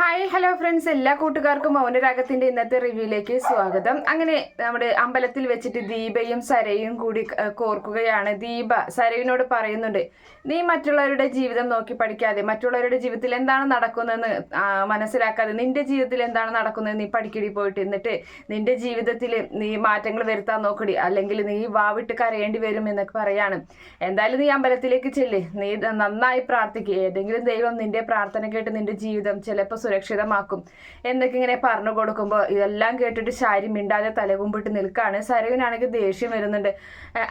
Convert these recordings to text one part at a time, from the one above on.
Hi hello friends. എല്ലാ കൂട്ടുകാർക്കും മൗനരാഗത്തിന്റെ ഇന്നത്തെ റിവ്യൂയിലേക്ക് സ്വാഗതം. അങ്ങനെ നമ്മുടെ അമ്പലത്തിൽ വെച്ചിട്ട് ദീപയും സരയും കൂടി കോർക്കുകയാണ്. ദീപ സരയിനോട് പറയുന്നുണ്ട് നീ മറ്റുള്ളവരുടെ ജീവിതം നോക്കി പഠിക്കാതെ മറ്റുള്ളവരുടെ ജീവിതത്തിൽ എന്താണ് നടക്കുന്നതെന്ന് മനസ്സിലാക്കാതെ നിന്റെ ജീവിതത്തിൽ എന്താണ് നടക്കുന്നത് നീ പഠിക്കടി പോയിട്ട് എന്നിട്ട് നിന്റെ ജീവിതത്തിൽ നീ മാറ്റങ്ങൾ വരുത്താൻ നോക്കടി. അല്ലെങ്കിൽ നീ വാവിട്ട് കരയേണ്ടി വരും എന്നൊക്കെ പറയാണ്. എന്തായാലും നീ അമ്പലത്തിലേക്ക് ചെല്ലേ. നീ നന്നായി പ്രാർത്ഥിക്കുക ഏതെങ്കിലും ദൈവം നിന്റെ പ്രാർത്ഥന കേട്ട് നിന്റെ ജീവിതം ചിലപ്പോൾ സുരക്ഷിതമാക്കും. എന്നൊക്കെ ഇങ്ങനെ പറഞ്ഞു കൊടുക്കുമ്പോൾ ഇതെല്ലാം കേട്ടിട്ട് ശാരി മിണ്ടാതെ തലകുമ്പിട്ട് നിൽക്കുകയാണ് സരവിനാണെങ്കിൽ ദേഷ്യം വരുന്നുണ്ട്.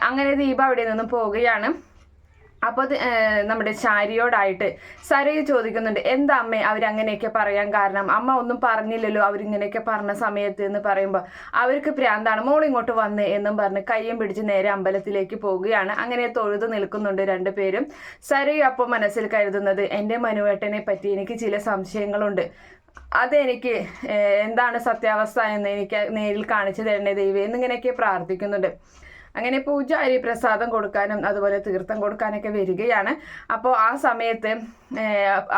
അങ്ങനെ ദീപ അവിടെ നിന്നും പോവുകയാണ്. അപ്പോൾ നമ്മുടെ ശാരിയോടായിട്ട് സരയു ചോദിക്കുന്നുണ്ട് എന്താ അമ്മേ അവരങ്ങനെയൊക്കെ പറയാൻ കാരണം? അമ്മ ഒന്നും പറഞ്ഞില്ലല്ലോ അവരിങ്ങനെയൊക്കെ പറഞ്ഞ സമയത്ത്? എന്ന് പറയുമ്പോൾ അവർക്ക് പ്രാന്താണ് മോൾ ഇങ്ങോട്ട് വന്നേ എന്നും പറഞ്ഞ് കയ്യും പിടിച്ച് നേരെ അമ്പലത്തിലേക്ക് പോവുകയാണ്. അങ്ങനെ തൊഴുതു നിൽക്കുന്നുണ്ട് രണ്ടുപേരും സരയു അപ്പോൾ മനസ്സിൽ കരുതുന്നത് എന്റെ മനുവേട്ടനെ പറ്റി എനിക്ക് ചില സംശയങ്ങളുണ്ട്. അതെനിക്ക് എന്താണ് സത്യാവസ്ഥ എന്ന് എനിക്ക് നേരിൽ കാണിച്ചു തരണേ ദൈവം എന്നിങ്ങനെയൊക്കെ പ്രാർത്ഥിക്കുന്നുണ്ട്. അങ്ങനെ പൂജാരി പ്രസാദം കൊടുക്കാനും അതുപോലെ തീർത്ഥം കൊടുക്കാനൊക്കെ വരികയാണ്. അപ്പോൾ ആ സമയത്ത്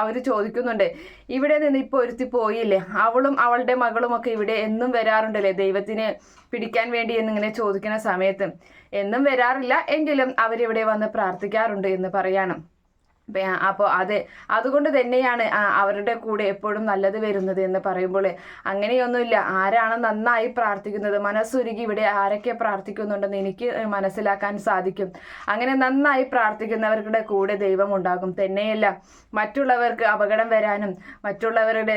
അവർ ചോദിക്കുന്നുണ്ട് ഇവിടെ നിന്ന് ഇപ്പോൾ ഒരുത്തി പോയില്ലേ? അവളും അവളുടെ മകളും ഒക്കെ ഇവിടെ എന്നും വരാറുണ്ടല്ലേ? ദൈവത്തിന് പിടിക്കാൻ വേണ്ടി എന്നിങ്ങനെ ചോദിക്കുന്ന സമയത്ത് എന്നും വരാറില്ല എങ്കിലും അവരിവിടെ വന്ന് പ്രാർത്ഥിക്കാറുണ്ട് എന്ന് പറയാണ്. അപ്പോൾ അതെ അതുകൊണ്ട് തന്നെയാണ് അവരുടെ കൂടെ എപ്പോഴും നല്ലത് വരുന്നത് എന്ന് പറയുമ്പോൾ അങ്ങനെയൊന്നുമില്ല. ആരാണ് നന്നായി പ്രാർത്ഥിക്കുന്നത്? മനസ്സുരുകി ഇവിടെ ആരൊക്കെ പ്രാർത്ഥിക്കുന്നുണ്ടെന്ന് എനിക്ക് മനസ്സിലാക്കാൻ സാധിക്കും. അങ്ങനെ നന്നായി പ്രാർത്ഥിക്കുന്നവരുടെ കൂടെ ദൈവം ഉണ്ടാകും. തന്നെയല്ല മറ്റുള്ളവർക്ക് അപകടം വരാനും മറ്റുള്ളവരുടെ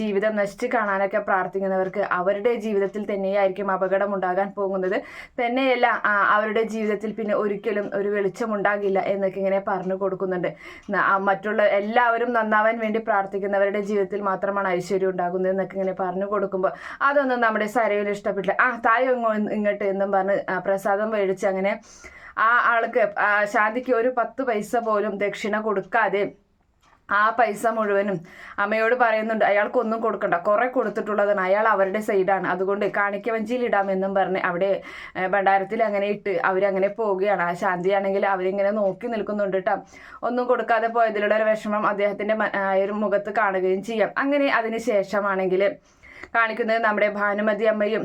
ജീവിതം നശിച്ച് കാണാനൊക്കെ പ്രാർത്ഥിക്കുന്നവർക്ക് അവരുടെ ജീവിതത്തിൽ തന്നെയായിരിക്കും അപകടം ഉണ്ടാകാൻ പോകുന്നത്. തന്നെയല്ല അവരുടെ ജീവിതത്തിൽ പിന്നെ ഒരിക്കലും ഒരു വെളിച്ചം ഉണ്ടാകില്ല എന്നൊക്കെ ഇങ്ങനെ പറഞ്ഞു കൊടുക്കുന്നുണ്ട്. മറ്റുള്ള എല്ലാവരും നന്നാവാൻ വേണ്ടി പ്രാർത്ഥിക്കുന്നവരുടെ ജീവിതത്തിൽ മാത്രമാണ് ഐശ്വര്യം ഉണ്ടാകുന്നത് എന്നൊക്കെ ഇങ്ങനെ പറഞ്ഞു കൊടുക്കുമ്പോൾ അതൊന്നും നമ്മുടെ സരയിൽ ഇഷ്ടപ്പെട്ടില്ല. ആ തായോ ഇങ്ങോ ഇങ്ങോട്ട് എന്നും പറഞ്ഞ് പ്രസാദം മേടിച്ച് അങ്ങനെ ആ ആൾക്ക് ശാന്തിക്ക് ഒരു പത്ത് പൈസ പോലും ദക്ഷിണ കൊടുക്കാതെ ആ പൈസ മുഴുവനും അമ്മയോട് പറയുന്നുണ്ട് അയാൾക്കൊന്നും കൊടുക്കണ്ട. കുറെ കൊടുത്തിട്ടുള്ളതാണ്. അയാൾ അവരുടെ സൈഡാണ്. അതുകൊണ്ട് കാണിക്കവഞ്ചിയിൽ ഇടാമെന്നും പറഞ്ഞ് അവിടെ ഭണ്ഡാരത്തിൽ അങ്ങനെ ഇട്ട് അവരങ്ങനെ പോവുകയാണ്. ആ ശാന്തിയാണെങ്കിൽ അവരിങ്ങനെ നോക്കി നിൽക്കുന്നുണ്ട് കേട്ടോ ഒന്നും കൊടുക്കാതെ പോയതിലുള്ള ഒരു വിഷമം അദ്ദേഹത്തിന്റെ ഒരു മുഖത്ത് കാണുകയും ചെയ്യാം. അങ്ങനെ അതിന് ശേഷമാണെങ്കിൽ കാണിക്കുന്നത് നമ്മുടെ ഭാനുമതി അമ്മയും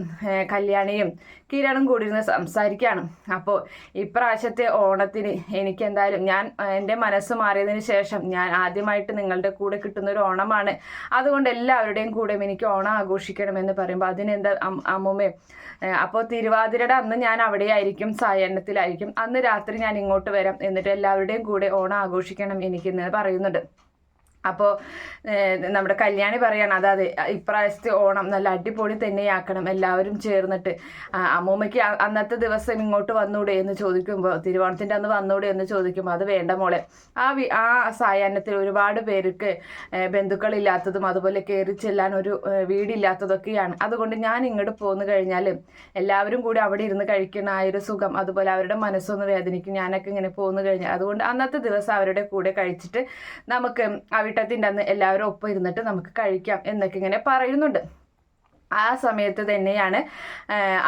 കല്യാണിയും കിരണും കൂടി ഇരുന്ന് സംസാരിക്കുകയാണ്. അപ്പോൾ ഇപ്രാവശ്യത്തെ ഓണത്തിന് എനിക്ക് എന്തായാലും ഞാൻ എന്റെ മനസ്സ് മാറിയതിന് ശേഷം ഞാൻ ആദ്യമായിട്ട് നിങ്ങളുടെ കൂടെ കിട്ടുന്ന ഒരു ഓണമാണ്. അതുകൊണ്ട് എല്ലാവരുടെയും കൂടെ എനിക്ക് ഓണം ആഘോഷിക്കണമെന്ന് പറയുമ്പോൾ അതിനെന്താ അമ്മുമ്മേ? അപ്പോൾ തിരുവാതിരയുടെ അന്ന് ഞാൻ അവിടെ ആയിരിക്കും സായാഹ്നത്തിലായിരിക്കും. അന്ന് രാത്രി ഞാൻ ഇങ്ങോട്ട് വരാം. എന്നിട്ട് എല്ലാവരുടെയും കൂടെ ഓണം ആഘോഷിക്കണം എനിക്കെന്ന് പറയുന്നുണ്ട്. അപ്പോൾ നമ്മുടെ കല്യാണി പറയാണ് അതായത് ഇപ്രാവശ്യത്തെ ഓണം നല്ല അടിപൊളി തന്നെയാക്കണം എല്ലാവരും ചേർന്നിട്ട്. അമ്മൂമ്മയ്ക്ക് അന്നത്തെ ദിവസം ഇങ്ങോട്ട് വന്നൂടെ എന്ന് ചോദിക്കുമ്പോൾ തിരുവോണത്തിന്റെ അന്ന് വന്നൂടെ എന്ന് ചോദിക്കുമ്പോൾ അത് വേണ്ട മോളെ ആ വി ആ സായാഹ്നത്തിൽ ഒരുപാട് പേർക്ക് ബന്ധുക്കളില്ലാത്തതും അതുപോലെ കയറി ചെല്ലാൻ ഒരു വീടില്ലാത്തതൊക്കെയാണ്. അതുകൊണ്ട് ഞാൻ ഇങ്ങോട്ട് പോന്നു കഴിഞ്ഞാൽ എല്ലാവരും കൂടി അവിടെ ഇരുന്ന് കഴിക്കുന്ന ആ ഒരു സുഖം അതുപോലെ അവരുടെ മനസ്സൊന്ന് വേദനിക്കും. ഞാനൊക്കെ ഇങ്ങനെ പോന്നു കഴിഞ്ഞാൽ അതുകൊണ്ട് അന്നത്തെ ദിവസം അവരുടെ കൂടെ കഴിച്ചിട്ട് നമുക്ക് അവിട്ടത്തിന്റെ അന്ന് എല്ലാവരും ഒപ്പം ഇരുന്നിട്ട് നമുക്ക് കഴിക്കാം എന്നൊക്കെ ഇങ്ങനെ പറയുന്നുണ്ട്. ആ സമയത്ത് തന്നെയാണ്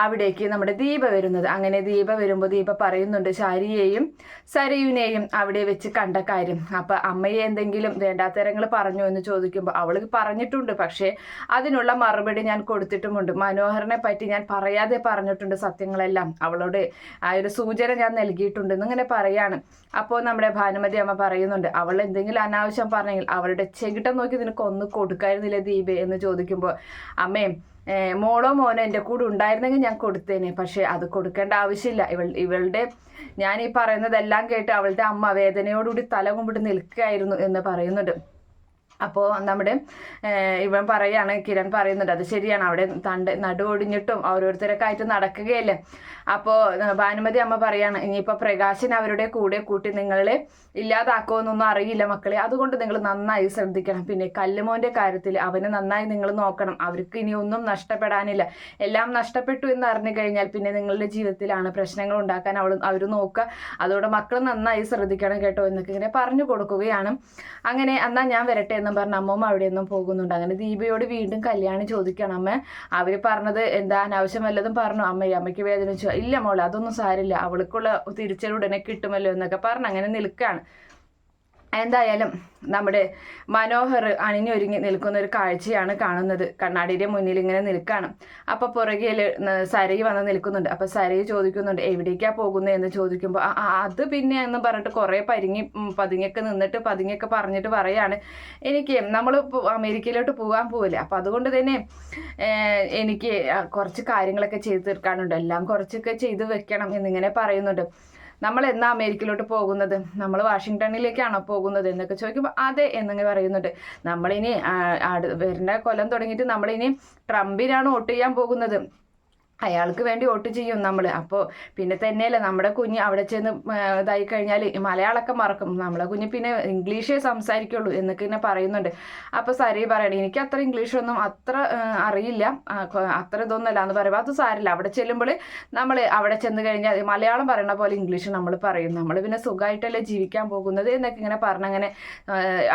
അവിടേക്ക് നമ്മുടെ ദീപ വരുന്നത്. അങ്ങനെ ദീപ വരുമ്പോൾ ദീപ പറയുന്നുണ്ട് ശാരിയെയും സരയുനെയും അവിടെ വെച്ച് കണ്ട കാര്യം. അപ്പം അമ്മയെ എന്തെങ്കിലും വേണ്ടാത്തരങ്ങൾ പറഞ്ഞു എന്ന് ചോദിക്കുമ്പോൾ അവൾ പറഞ്ഞിട്ടുണ്ട്. പക്ഷേ അതിനുള്ള മറുപടി ഞാൻ കൊടുത്തിട്ടുമുണ്ട്. മനോഹരനെ പറ്റി ഞാൻ പറയാതെ പറഞ്ഞിട്ടുണ്ട് സത്യങ്ങളെല്ലാം. അവളോട് ആ ഒരു സൂചന ഞാൻ നൽകിയിട്ടുണ്ട് എന്നിങ്ങനെ പറയാണ്. അപ്പോൾ നമ്മുടെ ഭാനുമതി അമ്മ പറയുന്നുണ്ട് അവൾ എന്തെങ്കിലും അനാവശ്യം പറഞ്ഞെങ്കിൽ അവളുടെ ചെകിട്ടം നോക്കി നിനക്ക് ഒന്ന് കൊടുക്കായിരുന്നില്ലേ ദീപേ? എന്ന് ചോദിക്കുമ്പോൾ അമ്മേ മോളോ മോനോ എന്റെ കൂടെ ഉണ്ടായിരുന്നെങ്കിൽ ഞാൻ കൊടുത്തേനെ. പക്ഷേ അത് കൊടുക്കേണ്ട ആവശ്യമില്ല. ഇവൾ ഇവളുടെ ഞാൻ ഈ പറയുന്നതെല്ലാം കേട്ട് അവളുടെ അമ്മ വേദനയോടുകൂടി തല കുമ്പിട്ട് നിൽക്കുകയായിരുന്നു എന്ന് പറയുന്നുണ്ട്. അപ്പോൾ നമ്മുടെ ഇവൻ പറയാണ് കിരൺ പറയുന്നുണ്ട് അത് ശരിയാണ് അവിടെ തണ്ട് നടു ഒടിഞ്ഞിട്ടും ഓരോരുത്തരൊക്കെ ആയിട്ട് നടക്കുകയല്ലേ? അപ്പോൾ ഭാനുമതി അമ്മ പറയാണ് ഇനിയിപ്പോൾ പ്രകാശൻ അവരുടെ കൂടെ കൂട്ടി നിങ്ങളെ ഇല്ലാതാക്കുമെന്നൊന്നും അറിയില്ല മക്കളെ. അതുകൊണ്ട് നിങ്ങൾ നന്നായി ശ്രദ്ധിക്കണം. പിന്നെ കല്ലുമോന്റെ കാര്യത്തിൽ അവന് നന്നായി നിങ്ങൾ നോക്കണം. അവർക്ക് ഇനി ഒന്നും നഷ്ടപ്പെടാനില്ല. എല്ലാം നഷ്ടപ്പെട്ടു എന്ന് അറിഞ്ഞു കഴിഞ്ഞാൽ പിന്നെ നിങ്ങളുടെ ജീവിതത്തിലാണ് പ്രശ്നങ്ങൾ ഉണ്ടാക്കാൻ അവൾ അവർ നോക്കുക. അതുകൊണ്ട് മക്കൾ നന്നായി ശ്രദ്ധിക്കണം കേട്ടോ എന്നൊക്കെ ഇങ്ങനെ പറഞ്ഞു കൊടുക്കുകയാണ്. അങ്ങനെ എന്നാൽ ഞാൻ വരട്ടെ എന്നും പറഞ്ഞ അമ്മമ്മ അവിടെ നിന്നും പോകുന്നുണ്ട്. അങ്ങനെ ദീപയോട് വീണ്ടും കല്യാണം ചോദിക്കണം അമ്മ അവർ പറഞ്ഞത് എന്താ? അനാവശ്യം വല്ലതും പറഞ്ഞു? അമ്മ അമ്മയ്ക്ക് വേദനിച്ചു. ഇല്ല മോളെ അതൊന്നും സാരില്ല അവൾക്കുള്ള തിരിച്ചൽ ഉടനെ കിട്ടുമല്ലോ എന്നൊക്കെ പറഞ്ഞ് അങ്ങനെ നിൽക്കുകയാണ്. എന്തായാലും നമ്മുടെ മനോഹർ അണിഞ്ഞൊരുങ്ങി നിൽക്കുന്ന ഒരു കാഴ്ചയാണ് കാണുന്നത്. കണ്ണാടിയുടെ മുന്നിൽ ഇങ്ങനെ നിൽക്കുകയാണ് അപ്പോൾ പുറകിൽ സരയി വന്ന് നിൽക്കുന്നുണ്ട്. അപ്പോൾ സരയി ചോദിക്കുന്നുണ്ട് എവിടേക്കാ പോകുന്നത് എന്ന് ചോദിക്കുമ്പോൾ അത് പിന്നെ എന്ന് പറഞ്ഞിട്ട് കുറേ പരിങ്ങി പതുങ്ങിയൊക്കെ നിന്നിട്ട് പതുങ്ങിയൊക്കെ പറഞ്ഞിട്ട് പറയാണ്. എനിക്ക് നമ്മൾ അമേരിക്കയിലോട്ട് പോകാൻ പോവില്ലേ? അപ്പോൾ അതുകൊണ്ട് തന്നെ എനിക്ക് കുറച്ച് കാര്യങ്ങളൊക്കെ ചെയ്ത് തീർക്കാനുണ്ട്. എല്ലാം കുറച്ചൊക്കെ ചെയ്ത് വെക്കണം എന്നിങ്ങനെ പറയുന്നുണ്ട്. നമ്മൾ എന്നാ അമേരിക്കയിലോട്ട് പോകുന്നത്? നമ്മൾ വാഷിങ്ടണിലേക്കാണോ പോകുന്നത്? എന്നൊക്കെ ചോദിക്കുമ്പോൾ അതെ എന്നിങ്ങനെ പറയുന്നുണ്ട്. നമ്മളിനി വരുന്ന കൊല്ലം തുടങ്ങിയിട്ട് നമ്മളിനി ട്രംപിനാണ് വോട്ട് ചെയ്യാൻ പോകുന്നത്. അയാൾക്ക് വേണ്ടി വോട്ട് ചെയ്യും നമ്മൾ അപ്പോൾ പിന്നെ തന്നെയല്ല നമ്മുടെ കുഞ്ഞ് അവിടെ ചെന്ന് ഇതായി കഴിഞ്ഞാൽ മലയാളമൊക്കെ മറക്കും. നമ്മളെ കുഞ്ഞ് പിന്നെ ഇംഗ്ലീഷേ സംസാരിക്കുള്ളൂ എന്നൊക്കെ ഇങ്ങനെ പറയുന്നുണ്ട്. അപ്പോൾ സാരി പറയണേ എനിക്ക് അത്ര ഇംഗ്ലീഷൊന്നും അത്ര അറിയില്ല. അത്ര ഇതൊന്നുമല്ല എന്ന് പറയുമ്പോൾ അത് സാരില്ല അവിടെ ചെല്ലുമ്പോൾ നമ്മൾ അവിടെ ചെന്ന് കഴിഞ്ഞാൽ മലയാളം പറയണ പോലെ ഇംഗ്ലീഷ് നമ്മൾ പറയും. നമ്മൾ പിന്നെ സുഖമായിട്ടല്ലേ ജീവിക്കാൻ പോകുന്നത് എന്നൊക്കെ ഇങ്ങനെ പറഞ്ഞങ്ങനെ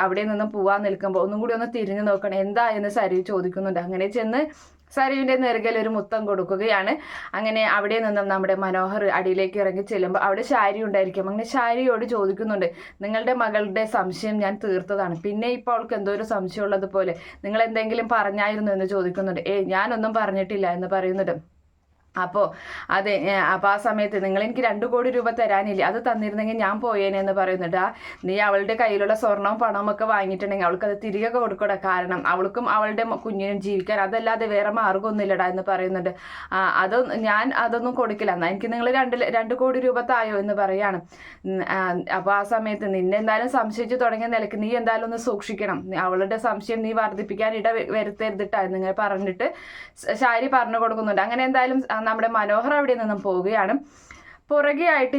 അവിടെ നിന്നും പോവാൻ നിൽക്കുമ്പോൾ ഒന്നും കൂടി ഒന്ന് തിരിഞ്ഞു നോക്കണം. എന്താ എന്ന് സരി ചോദിക്കുന്നുണ്ട്. അങ്ങനെ ചെന്ന് സരുവിന്റെ നെറുകയിൽ ഒരു മുത്തം കൊടുക്കുകയാണ്. അങ്ങനെ അവിടെ നിന്നും നമ്മുടെ മനോഹർ അടിയിലേക്ക് ഇറങ്ങി ചെല്ലുമ്പോൾ അവിടെ ശാരി ഉണ്ടായിരിക്കും. അങ്ങനെ ശാരിയോട് ചോദിക്കുന്നുണ്ട് നിങ്ങളുടെ മകളുടെ സംശയം ഞാൻ തീർത്തതാണ്. പിന്നെ ഇപ്പോൾ അവൾക്ക് എന്തോ ഒരു സംശയം ഉള്ളതുപോലെ നിങ്ങൾ എന്തെങ്കിലും പറഞ്ഞായിരുന്നു? എന്ന് ചോദിക്കുന്നുണ്ട്. ഏയ് ഞാനൊന്നും പറഞ്ഞിട്ടില്ല എന്ന് പറയുന്നുണ്ട്. അപ്പോൾ അതെ അപ്പോൾ ആ സമയത്ത് നിങ്ങൾ എനിക്ക് രണ്ട് കോടി രൂപ തരാനില്ല? അത് തന്നിരുന്നെങ്കിൽ ഞാൻ പോയേനെ എന്ന് പറയുന്നുണ്ട്. ആ നീ അവളുടെ കയ്യിലുള്ള സ്വർണവും പണവും ഒക്കെ വാങ്ങിയിട്ടുണ്ടെങ്കിൽ അവൾക്ക് അത് തിരികെ കൊടുക്കട? കാരണം അവൾക്കും അവളുടെ കുഞ്ഞിനും ജീവിക്കാൻ അതല്ലാതെ വേറെ മാർഗമൊന്നുമില്ലടാ എന്ന് പറയുന്നുണ്ട്. അത് ഞാൻ അതൊന്നും കൊടുക്കില്ല. എന്നാൽ എനിക്ക് നിങ്ങൾ രണ്ട് രണ്ട് കോടി രൂപ തായോ എന്ന് പറയാണ്. അപ്പോൾ ആ സമയത്ത് നിന്നെ എന്തായാലും സംശയിച്ച് തുടങ്ങിയ നിലയ്ക്ക് നീ എന്തായാലും ഒന്ന് സൂക്ഷിക്കണം. അവളുടെ സംശയം നീ വർദ്ധിപ്പിക്കാൻ ഇട വരുത്തരുതിട്ടാ എന്നിങ്ങനെ പറഞ്ഞിട്ട് ശാരി പറഞ്ഞു കൊടുക്കുന്നുണ്ട്. അങ്ങനെ എന്തായാലും നമ്മുടെ മനോഹർ അവിടെ നിന്നും പോവുകയാണ്. പുറകെ ആയിട്ട്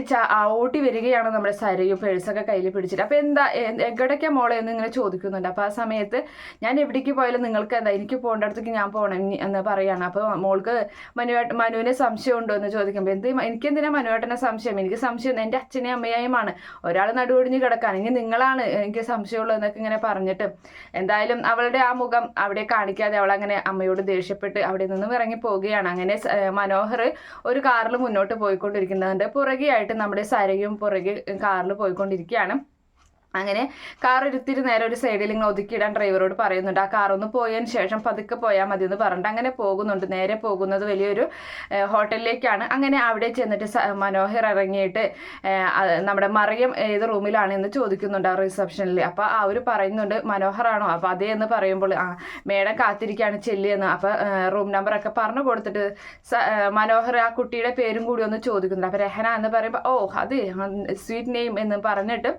ഓട്ടി വരികയാണ് നമ്മുടെ സരയും പേഴ്സൊക്കെ കയ്യിൽ പിടിച്ചിട്ട്. അപ്പോൾ എന്താ എവിടേക്കാ മോളെ എന്ന് ഇങ്ങനെ ചോദിക്കുന്നുണ്ട്. അപ്പോൾ ആ സമയത്ത് ഞാൻ എവിടേക്ക് പോയാലും നിങ്ങൾക്ക് എന്താ എനിക്ക് പോകേണ്ട അടുത്തേക്ക് ഞാൻ പോകണം എന്ന് പറയാണ്. അപ്പോൾ മോൾക്ക് മനുവേട്ട മനുവിനെ സംശയം ഉണ്ടോ എന്ന് ചോദിക്കുമ്പോൾ എന്ത് എനിക്കെന്തിനാ മനുവേട്ടനെ സംശയം? എനിക്ക് സംശയം എന്റെ അച്ഛനെയും അമ്മയായുമാണ് ഒരാൾ നടുവൊടിഞ്ഞ് കിടക്കാൻ. ഇനി നിങ്ങളാണ് എനിക്ക് സംശയമുള്ളൂ എന്നൊക്കെ ഇങ്ങനെ പറഞ്ഞിട്ട് എന്തായാലും അവളുടെ ആ മുഖം അവിടെ കാണിക്കാതെ അവൾ അങ്ങനെ അമ്മയോട് ദേഷ്യപ്പെട്ട് അവിടെ നിന്നും ഇറങ്ങി പോവുകയാണ്. അങ്ങനെ മനോഹർ ഒരു കാറിൽ മുന്നോട്ട് പോയിക്കൊണ്ടിരിക്കുന്നത് പുറകെ ആയിട്ട് നമ്മുടെ സരയും പുറകെ കാറിൽ പോയിക്കൊണ്ടിരിക്കുകയാണ്. അങ്ങനെ കാർ ഇരുത്തിരി നേരെ ഒരു സൈഡിൽ ഇങ്ങനെ ഒതുക്കിയിടാൻ ഡ്രൈവറോട് പറയുന്നുണ്ട്. ആ കാർ ഒന്ന് പോയതിന് ശേഷം പതുക്കെ പോയാൽ മതി എന്ന് പറഞ്ഞിട്ട് അങ്ങനെ പോകുന്നുണ്ട്. നേരെ പോകുന്നത് വലിയൊരു ഹോട്ടലിലേക്കാണ്. അങ്ങനെ അവിടെ ചെന്നിട്ട് മനോഹർ ഇറങ്ങിയിട്ട് നമ്മുടെ മറിയം ഏത് റൂമിലാണ് എന്ന് ചോദിക്കുന്നുണ്ട് ആ റിസപ്ഷനിൽ അപ്പോൾ അവർ പറയുന്നുണ്ട് മനോഹറാണോ അപ്പോൾ അതേ എന്ന് പറയുമ്പോൾ ആ മേഡം കാത്തിരിക്കുകയാണ് ചെല്ലിയെന്ന് അപ്പോൾ റൂം നമ്പറൊക്കെ പറഞ്ഞു കൊടുത്തിട്ട് മനോഹർ ആ കുട്ടിയുടെ പേരും കൂടി ഒന്ന് ചോദിക്കുന്നുണ്ട്. അപ്പോൾ രഹന എന്ന് പറയുമ്പോൾ ഓ അത് സ്വീറ്റ് നെയിം എന്ന് പറഞ്ഞിട്ട്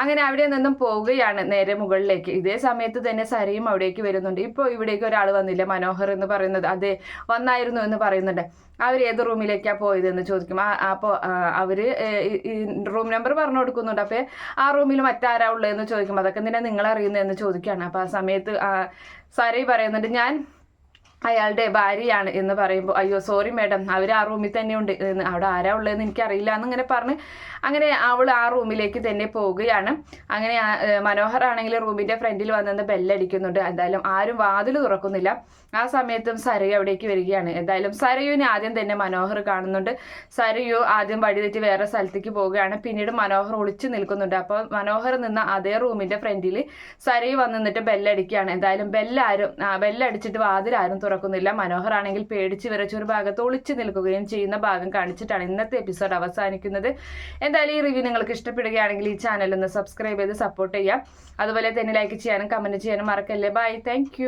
അങ്ങനെ അവിടെ നിന്നും പോവുകയാണ് നേരെ മുകളിലേക്ക്. ഇതേ സമയത്ത് തന്നെ സരയും അവിടേക്ക് വരുന്നുണ്ട്. ഇപ്പോൾ ഇവിടേക്ക് ഒരാൾ വന്നില്ല. മനോഹർ എന്ന് പറയുന്നത് അതെ വന്നായിരുന്നു എന്ന് പറയുന്നുണ്ട്. അവർ ഏത് റൂമിലേക്കാണ് പോയതെന്ന് ചോദിക്കും. അപ്പോൾ അവർ റൂം നമ്പർ പറഞ്ഞു കൊടുക്കുന്നുണ്ട്. അപ്പോൾ ആ റൂമിൽ മറ്റാരാ ഉള്ളതെന്ന് ചോദിക്കും. അതൊക്കെ തന്നെ നിങ്ങൾ അറിയുന്നതെന്ന് ചോദിക്കുകയാണ്. അപ്പോൾ ആ സമയത്ത് സാരി പറയുന്നുണ്ട് ഞാൻ അയാളുടെ ഭാര്യയാണ് എന്ന് പറയുമ്പോൾ അയ്യോ സോറി മാഡം അവർ ആ റൂമിൽ തന്നെ ഉണ്ട് അവിടെ ആരാ ഉള്ളതെന്ന് എനിക്കറിയില്ല എന്നിങ്ങനെ പറഞ്ഞ് അങ്ങനെ അവൾ ആ റൂമിലേക്ക് തന്നെ പോവുകയാണ്. അങ്ങനെ മനോഹർ ആണെങ്കിൽ റൂമിന്റെ ഫ്രണ്ടിൽ വന്നെന്ന് ബെല്ലടിക്കുന്നുണ്ട്. എന്തായാലും ആരും വാതിൽ തുറക്കുന്നില്ല. ആ സമയത്തും സരയു അവിടേക്ക് വരികയാണ്. എന്തായാലും സരയുവിനെ ആദ്യം തന്നെ മനോഹർ കാണുന്നുണ്ട്. സരയു ആദ്യം വഴി തെറ്റി വേറെ സ്ഥലത്തേക്ക് പോവുകയാണ്. പിന്നീട് മനോഹർ ഒളിച്ചു നിൽക്കുന്നുണ്ട്. അപ്പോൾ മനോഹർ നിന്ന അതേ റൂമിന്റെ ഫ്രണ്ടിൽ സരയു വന്ന് നിന്നിട്ട് ബെല്ലടിക്കുകയാണ്. എന്തായാലും ബെല്ലാരും ബെല്ലടിച്ചിട്ട് വാതിലാരും തുറക്കുന്നില്ല. മനോഹർ ആണെങ്കിൽ പേടിച്ച് വിറച്ച ഒരു ഭാഗത്ത് ഒളിച്ചു നിൽക്കുകയും ചെയ്യുന്ന ഭാഗം കാണിച്ചിട്ടാണ് ഇന്നത്തെ എപ്പിസോഡ് അവസാനിക്കുന്നത്. എന്തായാലും ഈ റിവ്യൂ നിങ്ങൾക്ക് ഇഷ്ടപ്പെടുകയാണെങ്കിൽ ഈ ചാനൽ ഒന്ന് സബ്സ്ക്രൈബ് ചെയ്ത് സപ്പോർട്ട് ചെയ്യാം അതുപോലെ തന്നെ ലൈക്ക് ചെയ്യാനും കമന്റ് ചെയ്യാനും മറക്കല്ലേ. Bye thank